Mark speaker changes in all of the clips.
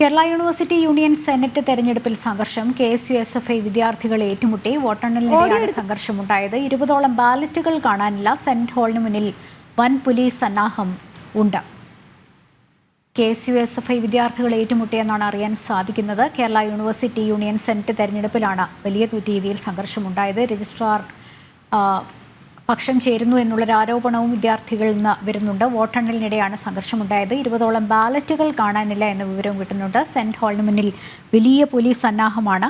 Speaker 1: Kerala university union senate തെരഞ്ഞെടുപ്പിൽ സംഘർഷം K S U S F I വിദ്യാർത്ഥികൾ ഏറ്റുമുട്ടി വോട്ടെണ്ണലിനിടെയാണ് സംഘർഷമുണ്ടായത്. ഇരുപതോളം ബാലറ്റുകൾ കാണാനില്ല. സെനറ്റ് ഹാളിന് മുന്നിൽ വൻ പോലീസ് സന്നാഹം ഉണ്ട്. K S U S F I വിദ്യാർത്ഥികൾ ഏറ്റുമുട്ടിയെന്നാണ് അറിയാൻ സാധിക്കുന്നത്. കേരള യൂണിവേഴ്സിറ്റി യൂണിയൻ സെനറ്റ് തെരഞ്ഞെടുപ്പിലാണ് വലിയ രീതിയിൽ സംഘർഷമുണ്ടായത്. രജിസ്ട്രാർ പക്ഷം ചേരുന്നു എന്നുള്ളൊരു ആരോപണവും വിദ്യാർത്ഥികളിൽ നിന്ന് വരുന്നുണ്ട്. വോട്ടെണ്ണലിനിടെയാണ് സംഘർഷമുണ്ടായത്. ഇരുപതോളം ബാലറ്റുകൾ കാണാനില്ല എന്ന വിവരവും കിട്ടുന്നുണ്ട്. സെന്റ് ഹാളിന് മുന്നിൽ വലിയ പോലീസ് സന്നാഹമാണ്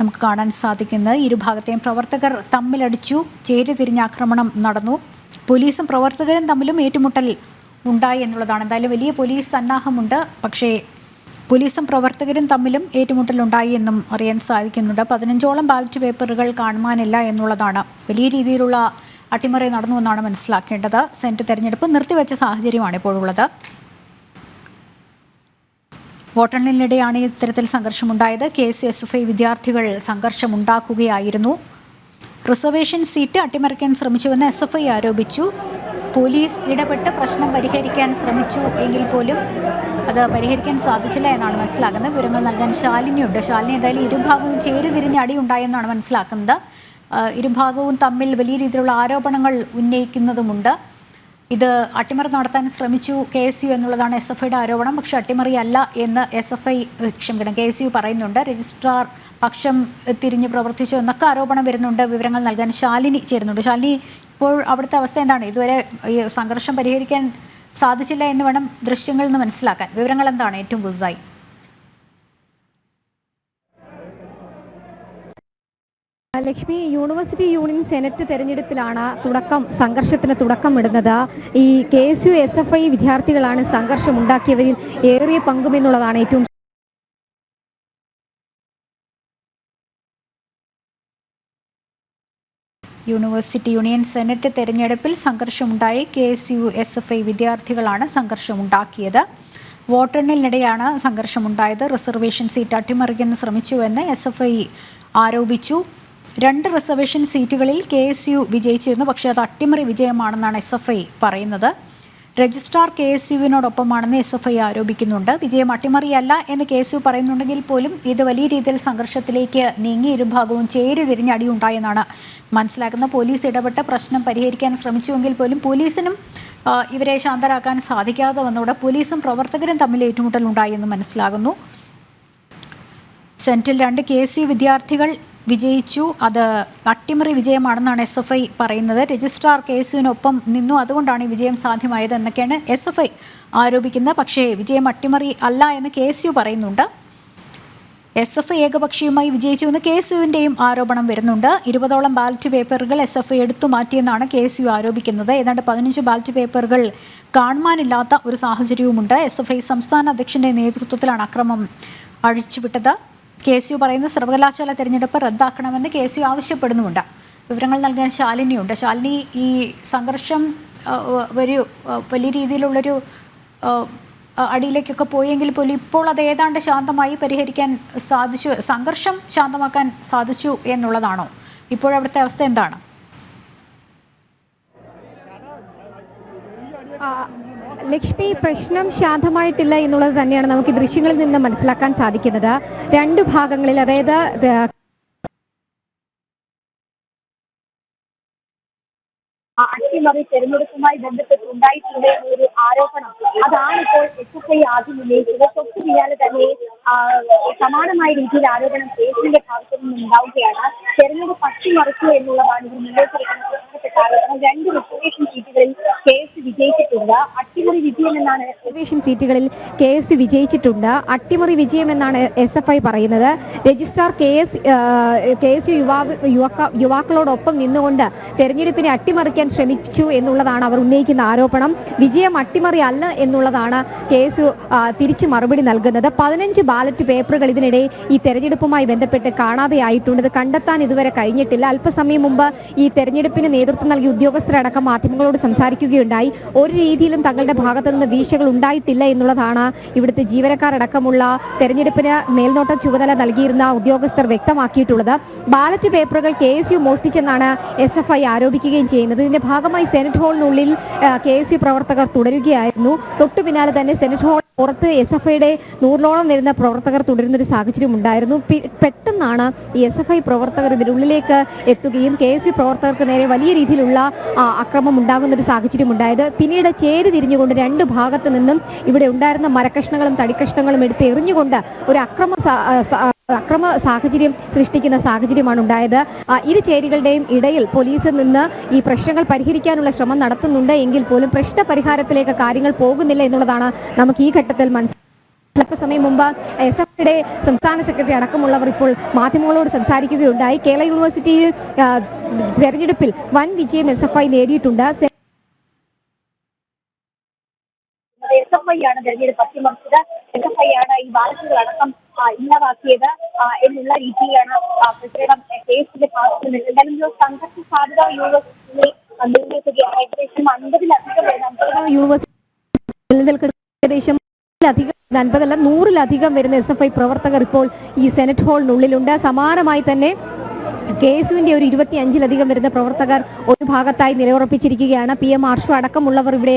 Speaker 1: നമുക്ക് കാണാൻ സാധിക്കുന്നത്. ഇരുഭാഗത്തെയും പ്രവർത്തകർ തമ്മിലടിച്ചു. ചേരിതിരിഞ്ഞ ആക്രമണം നടന്നു. പോലീസും പ്രവർത്തകരും തമ്മിലും ഏറ്റുമുട്ടൽ ഉണ്ടായി എന്നുള്ളതാണ്. എന്തായാലും വലിയ പോലീസ് സന്നാഹമുണ്ട്. പക്ഷേ പോലീസും പ്രവർത്തകരും തമ്മിലും ഏറ്റുമുട്ടലുണ്ടായി എന്നും അറിയാൻ സാധിക്കുന്നുണ്ട്. പതിനഞ്ചോളം ബാലറ്റ് പേപ്പറുകൾ കാണുവാനില്ല എന്നുള്ളതാണ് വലിയ രീതിയിലുള്ള അട്ടിമറി നടന്നു എന്നാണ് മനസ്സിലാക്കേണ്ടത്. സെനറ്റ് തെരഞ്ഞെടുപ്പ് നിർത്തിവെച്ച സാഹചര്യമാണ് ഇപ്പോഴുള്ളത്. വോട്ടെണ്ണലിനിടെയാണ് ഇത്തരത്തിൽ സംഘർഷമുണ്ടായത്. K S S F I വിദ്യാർത്ഥികൾ സംഘർഷമുണ്ടാക്കുകയായിരുന്നു. റിസർവേഷൻ സീറ്റ് അട്ടിമറിക്കാൻ ശ്രമിച്ചുവെന്ന് എസ് എഫ് ഐ ആരോപിച്ചു. പോലീസ് ഇടപെട്ട് പ്രശ്നം പരിഹരിക്കാൻ ശ്രമിച്ചു എങ്കിൽ പോലും അത് പരിഹരിക്കാൻ സാധിച്ചില്ല എന്നാണ് മനസ്സിലാക്കുന്നത് വിവരങ്ങൾ നൽകാൻ ശാലിനിയുണ്ട്. ശാലിനി എന്തായാലും ഇരുഭാഗവും ചേരുതിരിഞ്ഞ് അടിയുണ്ടായെന്നാണ് മനസ്സിലാക്കുന്നത്. ഇരുഭാഗവും തമ്മിൽ വലിയ രീതിയിലുള്ള ആരോപണങ്ങൾ ഉന്നയിക്കുന്നതുമുണ്ട്. ഇത് അട്ടിമറി നടത്താൻ ശ്രമിച്ചു കെ എസ് യു എന്നുള്ളതാണ് എസ് എഫ് ഐയുടെ ആരോപണം. പക്ഷേ അട്ടിമറി അല്ല എന്ന് എസ് എഫ് ഐ ക്ഷമിക്കണം കെ എസ് യു പറയുന്നുണ്ട്. രജിസ്ട്രാർ പക്ഷം തിരിഞ്ഞ് പ്രവർത്തിച്ചു എന്നൊക്കെ ആരോപണം വരുന്നുണ്ട്. വിവരങ്ങൾ നൽകാൻ ശാലിനി ചേരുന്നുണ്ട്. ശാലിനി ഇപ്പോൾ അവിടുത്തെ അവസ്ഥ എന്താണ്? ഇതുവരെ ഈ സംഘർഷം പരിഹരിക്കാൻ സാധിച്ചില്ല എന്ന് വേണം ദൃശ്യങ്ങളിൽ നിന്ന് മനസ്സിലാക്കാൻ. വിവരങ്ങൾ എന്താണ്? ഏറ്റവും പുതുതായി.
Speaker 2: ലക്ഷ്മി യൂണിവേഴ്സിറ്റി യൂണിയൻ സെനറ്റ് തെരഞ്ഞെടുപ്പിലാണ് തുടക്കം സംഘർഷത്തിന് തുടക്കമിടുന്നത്. ഈ K S U S F I വിദ്യാർത്ഥികളാണ് സംഘർഷം ഉണ്ടാക്കിയവരിൽ ഏറിയ പങ്കുമെന്നുള്ളതാണ് ഏറ്റവും
Speaker 1: യൂണിവേഴ്സിറ്റി യൂണിയൻ സെനറ്റ് തെരഞ്ഞെടുപ്പിൽ സംഘർഷമുണ്ടായി. K S U S F I വിദ്യാർത്ഥികളാണ് സംഘർഷമുണ്ടാക്കിയത്. വോട്ടെണ്ണലിനിടെയാണ് സംഘർഷമുണ്ടായത്. റിസർവേഷൻ സീറ്റ് അട്ടിമറിക്കാൻ ശ്രമിച്ചുവെന്ന് എസ് എഫ് ഐ ആരോപിച്ചു. രണ്ട് റിസർവേഷൻ സീറ്റുകളിൽ കെ എസ് യു വിജയിച്ചിരുന്നു. പക്ഷേ അത് അട്ടിമറി വിജയമാണെന്നാണ് എസ് എഫ് ഐ പറയുന്നത്. രജിസ്ട്രാർ കെ എസ് യുവിനോടൊപ്പമാണെന്ന് എസ് എഫ് ഐ ആരോപിക്കുന്നുണ്ട്. വിജയം അട്ടിമറിയല്ല എന്ന് കെ എസ് യു പറയുന്നുണ്ടെങ്കിൽ പോലും ഇത് വലിയ രീതിയിൽ സംഘർഷത്തിലേക്ക് നീങ്ങി ഇരുഭാഗവും ചേരി തിരിഞ്ഞടിയുണ്ടായെന്നാണ് മനസ്സിലാക്കുന്നത് പോലീസ് ഇടപെട്ട് പ്രശ്നം പരിഹരിക്കാൻ ശ്രമിച്ചുവെങ്കിൽ പോലും പോലീസിനും ഇവരെ ശാന്തരാക്കാൻ സാധിക്കാതെ വന്നതോടെ പോലീസും പ്രവർത്തകരും തമ്മിൽ ഏറ്റുമുട്ടലുണ്ടായി എന്ന് മനസ്സിലാകുന്നു. സെന്റിൽ രണ്ട് കെ എസ് യു വിദ്യാർത്ഥികൾ വിജയിച്ചു. അത് അട്ടിമറി വിജയമാണെന്നാണ് എസ് എഫ് ഐ പറയുന്നത്. രജിസ്ട്രാർ കേസുവിനൊപ്പം നിന്നു. അതുകൊണ്ടാണ് ഈ വിജയം സാധ്യമായത് എന്നൊക്കെയാണ് എസ് എഫ് ഐ ആരോപിക്കുന്നത്. പക്ഷേ വിജയം അട്ടിമറി അല്ല എന്ന് കെ എസ് യു പറയുന്നുണ്ട്. എസ് എഫ് ഏകപക്ഷീയമായി വിജയിച്ചുവെന്ന് കെ എസ് യുവിന്റെയും ആരോപണം വരുന്നുണ്ട്. ഇരുപതോളം ബാലറ്റ് പേപ്പറുകൾ എസ് എഫ് എടുത്തു മാറ്റിയെന്നാണ് കെ എസ് യു ആരോപിക്കുന്നത്. ഏതാണ്ട് പതിനഞ്ച് ബാലറ്റ് പേപ്പറുകൾ കാണുവാനില്ലാത്ത ഒരു സാഹചര്യവുമുണ്ട്. എസ് എഫ് ഐ സംസ്ഥാന അധ്യക്ഷന്റെ നേതൃത്വത്തിലാണ് അക്രമം അഴിച്ചുവിട്ടത്. കെ എസ് യു പറയുന്ന സർവകലാശാല തെരഞ്ഞെടുപ്പ് റദ്ദാക്കണമെന്ന് കെ എസ് യു ആവശ്യപ്പെടുന്നുമുണ്ട്. വിവരങ്ങൾ നൽകാൻ ശാലിനിയുണ്ട്. ശാലിനി ഈ സംഘർഷം ഒരു വലിയ രീതിയിലുള്ളൊരു അടിയിലേക്കൊക്കെ പോയെങ്കിൽ പോലും ഇപ്പോൾ അത് ഏതാണ്ട് ശാന്തമായി പരിഹരിക്കാൻ സാധിച്ചു സംഘർഷം ശാന്തമാക്കാൻ സാധിച്ചു എന്നുള്ളതാണോ? ഇപ്പോഴവിടുത്തെ അവസ്ഥ എന്താണ്?
Speaker 2: ലക്ഷ്മി പ്രശ്നം ശാന്തമായിട്ടില്ല എന്നുള്ളത് തന്നെയാണ് നമുക്ക് ദൃശ്യങ്ങളിൽ നിന്ന് മനസ്സിലാക്കാൻ സാധിക്കുന്നത്. രണ്ട് ഭാഗങ്ങളിൽ അതായത്
Speaker 3: അട്ടിമറി തെരഞ്ഞെടുപ്പുമായി ബന്ധപ്പെട്ട് ഉണ്ടായിട്ടുണ്ട് എന്നൊരു ആരോപണം. അതാണ് ഇപ്പോൾ എസ് എഫ് ഐ ആദ്യം ഉന്നയിച്ചത്. തൊട്ടു പിന്നാലെ തന്നെ സമാനമായ രീതിയിൽ ആരോപണം കേസിന്റെ ഭാഗത്തു നിന്നും ഉണ്ടാവുകയാണ്. തെരഞ്ഞെടുപ്പ് അട്ടിമറിച്ചു എന്നുള്ളതാണ് ഇവർ മുന്നോട്ട് വെക്കുന്ന പ്രധാനപ്പെട്ട ആരോപണം രണ്ട് റിസർവേഷൻ സീറ്റുകളിൽ കേസ് വിജയിച്ചിട്ടുണ്ട്. അട്ടിമറി വിജയം എന്നാണ്
Speaker 2: റിസർവേഷൻ സീറ്റുകളിൽ കേസ് വിജയിച്ചിട്ടുണ്ട്. അട്ടിമറി വിജയം എന്നാണ് എസ് എഫ് ഐ പറയുന്നത്. Registrar K S K S യുവാവ് യുവാക്ക യുവാക്കളോടൊപ്പം നിന്നുകൊണ്ട് തെരഞ്ഞെടുപ്പിനെ അട്ടിമറിക്കാൻ ശ്രമിച്ചു എന്നുള്ളതാണ് അവർ ഉന്നയിക്കുന്ന ആരോപണം. വിജയം അട്ടിമറി അല്ല എന്നുള്ളതാണ് കെ എസ് യു തിരിച്ച് മറുപടി നൽകുന്നത്. പതിനഞ്ച് ബാലറ്റ് പേപ്പറുകൾ ഇതിനിടെ ഈ തെരഞ്ഞെടുപ്പുമായി ബന്ധപ്പെട്ട് കാണാതെയായിട്ടുണ്ട്. ഇത് കണ്ടെത്താൻ ഇതുവരെ കഴിഞ്ഞിട്ടില്ല. അല്പസമയം മുമ്പ് ഈ തെരഞ്ഞെടുപ്പിന് നേതൃത്വം നൽകിയ ഉദ്യോഗസ്ഥരടക്കം മാധ്യമങ്ങളോട് സംസാരിക്കുകയുണ്ടായി. ഒരു രീതിയിലും തങ്ങളുടെ ഭാഗത്തു നിന്ന് വീഴ്ചകൾ ഉണ്ടായിട്ടില്ല എന്നുള്ളതാണ് ഇവിടുത്തെ ജീവനക്കാരടക്കമുള്ള തെരഞ്ഞെടുപ്പിന് മേൽനോട്ട ചുമതല നൽകിയിരുന്ന ഉദ്യോഗസ്ഥർ വ്യക്തമാക്കിയിട്ടുള്ളത്. ബാലറ്റ് പേപ്പറുകൾ കെ എസ് യു മോഷ്ടിച്ചെന്നാണ് എസ് എഫ് ഐ ആരോപിക്കുകയും ചെയ്യുന്നത്. ഇതിന്റെ ഭാഗമായി സെനറ്റ് ഹാളിനുള്ളിൽ കെ എസ് യു പ്രവർത്തകർ തുടരുകയായിരുന്നു തൊട്ടു പിന്നാലെ തന്നെ സെനറ്റ് ഹാൾ പുറത്ത് എസ് എഫ് ഐയുടെ നൂറിനോളം വരുന്ന പ്രവർത്തകർ തുടരുന്ന ഒരു സാഹചര്യം ഉണ്ടായിരുന്നു. പെട്ടെന്നാണ് ഈ എസ് എഫ് ഐ പ്രവർത്തകർ ഇതിനുള്ളിലേക്ക് എത്തുകയും കെ എസ് യു പ്രവർത്തകർക്ക് നേരെ വലിയ രീതിയിലുള്ള അക്രമം ഉണ്ടാകുന്ന ഒരു സാഹചര്യം ഉണ്ടായത്. പിന്നീട് ചേരി തിരിഞ്ഞുകൊണ്ട് രണ്ട് ഭാഗത്ത് നിന്നും ഇവിടെ ഉണ്ടായിരുന്ന മരക്കഷ്ണങ്ങളും തടിക്കഷ്ണങ്ങളും എടുത്ത് എറിഞ്ഞുകൊണ്ട് ഒരു അക്രമ അക്രമ സാഹചര്യം സൃഷ്ടിക്കുന്ന സാഹചര്യമാണ് ഉണ്ടായത്. ഇരു ചേരികളുടെയും ഇടയിൽ പോലീസിൽ നിന്ന് ഈ പ്രശ്നങ്ങൾ പരിഹരിക്കാനുള്ള ശ്രമം നടത്തുന്നുണ്ട് എങ്കിൽ പോലും പ്രശ്ന പരിഹാരത്തിലേക്ക് കാര്യങ്ങൾ പോകുന്നില്ല എന്നുള്ളതാണ് നമുക്ക് ഈ ഘട്ടത്തിൽ മനസ്സിലാക്കുന്നത് അല്പസമയം മുമ്പ് എസ് എഫിയുടെ സംസ്ഥാന സെക്രട്ടറി അടക്കമുള്ളവർ ഇപ്പോൾ മാധ്യമങ്ങളോട് സംസാരിക്കുകയുണ്ടായി. കേരള യൂണിവേഴ്സിറ്റിയിൽ തെരഞ്ഞെടുപ്പിൽ വൻ വിജയം എസ് എഫ് ഐ നേടിയിട്ടുണ്ട്.
Speaker 3: എസ് എഫ് ഐ ആണ് തെരഞ്ഞെടുപ്പ് അട്ടിമറിച്ചത്. എസ് എഫ് ഐ ആണ് ഈ ബാലറ്റുകൾ അടക്കം ഇല്ലാതാക്കിയത് എന്നുള്ള രീതിയിലാണ് പ്രതിഷേധം സംഘർഷ സാധ്യത
Speaker 2: യൂണിവേഴ്സിറ്റി നൂറിലധികം വരുന്ന എസ് എഫ് ഐ പ്രവർത്തകർ ഇപ്പോൾ ഈ സെനറ്റ് ഹാളിനുള്ളിലുണ്ട്. സമാനമായി തന്നെ കെ എസ് യുവിന്റെ ഒരു ഇരുപത്തി അഞ്ചിലധികം വരുന്ന പ്രവർത്തകർ ഒരു ഭാഗത്തായി നിലയുറപ്പിച്ചിരിക്കുകയാണ്. പി എം ആർഷു അടക്കമുള്ളവർ ഇവിടെ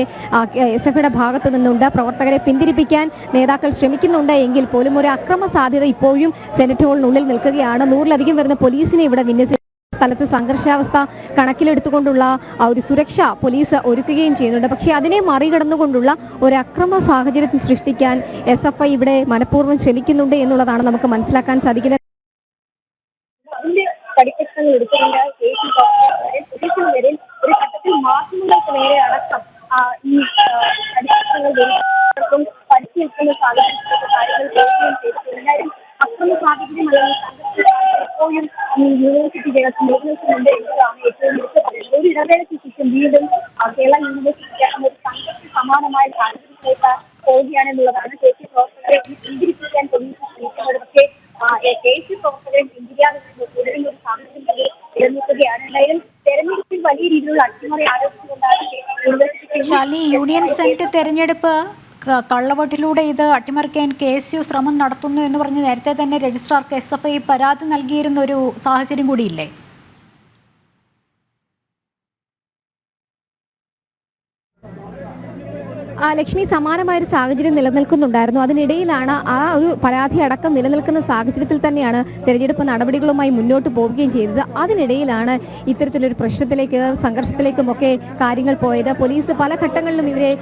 Speaker 2: എസ് എഫ് ഐയുടെ ഭാഗത്ത് നിന്നുണ്ട്. പ്രവർത്തകരെ പിന്തിരിപ്പിക്കാൻ നേതാക്കൾ ശ്രമിക്കുന്നുണ്ട്. എങ്കിൽ പോലും ഒരു അക്രമ സാധ്യത ഇപ്പോഴും സെനറ്റ് ഹോളിനുള്ളിൽ നിൽക്കുകയാണ്. നൂറിലധികം വരുന്ന പോലീസിനെ ഇവിടെ വിന്യസിച്ചു സ്ഥലത്ത് സംഘർഷാവസ്ഥ കണക്കിലെടുത്തുകൊണ്ടുള്ള ഒരു സുരക്ഷ പോലീസ് ഒരുക്കുകയും ചെയ്യുന്നുണ്ട്. പക്ഷേ അതിനെ മറികടന്നുകൊണ്ടുള്ള ഒരു അക്രമ സാഹചര്യം സൃഷ്ടിക്കാൻ എസ് ഇവിടെ മനഃപൂർവം ശ്രമിക്കുന്നുണ്ട് എന്നുള്ളതാണ് നമുക്ക് മനസ്സിലാക്കാൻ സാധിക്കുന്നത്.
Speaker 3: കാര്യങ്ങൾ എന്തായാലും അക്രമ എപ്പോഴും ഈ യൂണിവേഴ്സിറ്റി ജനത്തിൽ നിലനിൽക്കുന്നുണ്ട് എന്നതാണ് ഏറ്റവും എടുത്തു പറയുന്നത് ഒരു ഇടവേളയ്ക്ക് ശേഷം വീണ്ടും ആ, കേരള യൂണിവേഴ്സിറ്റി ഒരു സംഘർഷ സമാനമായ സാഹചര്യത്തിലേക്ക് പോവുകയാണെന്നുള്ളതാണ് കെ സി പ്രവർത്തകരെ ഈ പിന്തിരിപ്പിക്കാൻ പോലീസ് ശ്രമിക്കുന്നത് പക്ഷേ കെ സി പ്രവർത്തകരെ പിന്തിരിയാതെ തുടരുന്ന ഒരു സാഹചര്യം കൂടി നിലനിൽക്കുകയാണ്. എന്തായാലും തെരഞ്ഞെടുപ്പിൽ വലിയ രീതിയിലുള്ള അട്ടിമറി ആരോപിച്ചുകൊണ്ടാണ് യൂണിവേഴ്സിറ്റി
Speaker 1: ശാലി യൂണിയൻ സെന്റ് തെരഞ്ഞെടുപ്പ് കള്ളവോട്ടിലൂടെ ഇത് അട്ടിമറിക്കാൻ കെ എസ് യു ശ്രമം നടത്തുന്നു എന്ന് പറഞ്ഞ് നേരത്തെ തന്നെ രജിസ്ട്രാർക്ക് എസ് എഫ് ഐ പരാതി നൽകിയിരുന്ന ഒരു സാഹചര്യം കൂടിയില്ലേ?
Speaker 2: ലക്ഷ്മി സമാനമായ ഒരു സാഹചര്യം നിലനിൽക്കുന്നുണ്ടായിരുന്നു. അതിനിടയിലാണ് ആ ഒരു പരാതി അടക്കം നിലനിൽക്കുന്ന സാഹചര്യത്തിൽ തന്നെയാണ് തെരഞ്ഞെടുപ്പ് നടപടികളുമായി മുന്നോട്ട് പോവുകയും ചെയ്തത്. അതിനിടയിലാണ് ഇത്തരത്തിലൊരു പ്രശ്നത്തിലേക്ക് സംഘർഷത്തിലേക്കും ഒക്കെ കാര്യങ്ങൾ പോയത്. പോലീസ് പല ഘട്ടങ്ങളിലും ഇവരെ